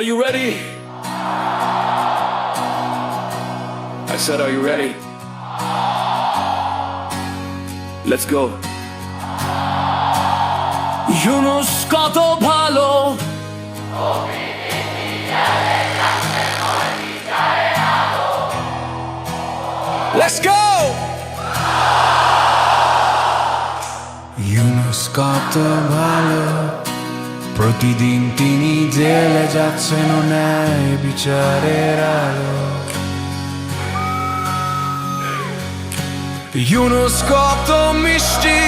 Are you ready? I said, Are you ready? Let's go. Yunus কত ভালো Let's go! Yunus কত ভালো প্রতিদিন তিনি জেলে যাচ্ছেন ন্যায় বিচারের আলো। ইউনুস কত মিষ্টি,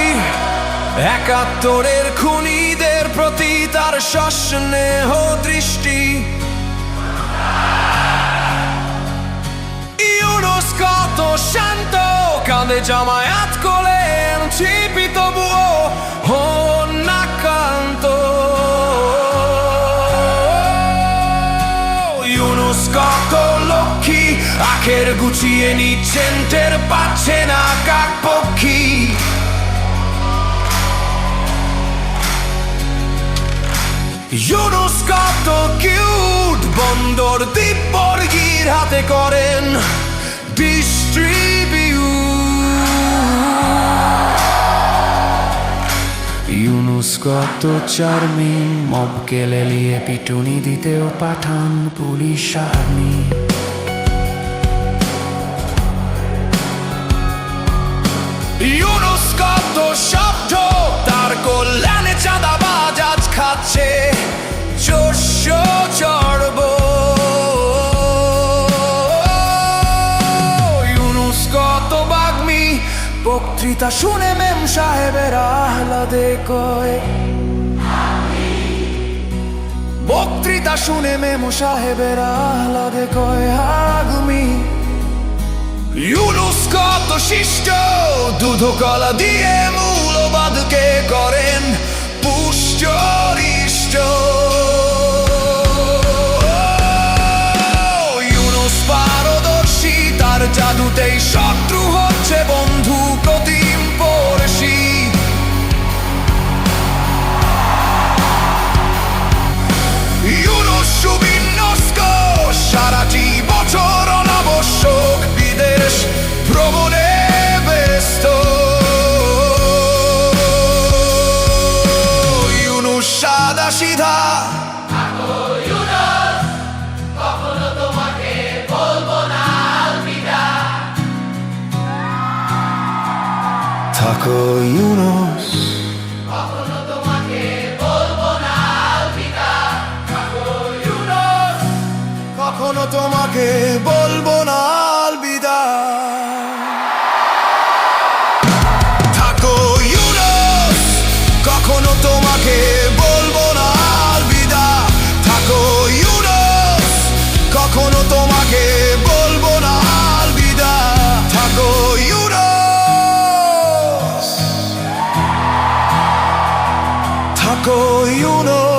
একাত্তরের খুনিদের প্রতি তার সস্নেহ দৃষ্টি। ইউনুস কত শান্ত, কাঁধে জামায়াত কোলেন আখের গুছিয়ে নিচ্ছেন টের পাচ্ছে না কাক পক্ষী। ইউনুস কত কিউট, বন্দর দ্বীপ হাতে করেন ইউনুস কত চার্মিং, মবকে লেলিয়ে পিটুনি দিতেও পাঠান পুলিশ আর্মি। বক্তৃতা শুনে মেম সাহেবের আহ্লাদে কয়। বক্তৃতা শুনে মেম সাহেবের আহ্লাদে কয় আগুমি ইউনুস কত শিষ্ট দুধ কলা দিয়ে মূলবাদকে করেন? পুষ্ট হৃষ্ট। ইউনুস পারদর্শী, তার জাদুতেই শত্রু হচ্ছে বন্ধু প্রতিম পড়শি অনাবশ্যক বিদেশ ব্যস্ত। সাদা সিধা থাকো ইউনুস কখনো তোমাকে বলব না আলবিদা ইউনুস থাকো ইউনুস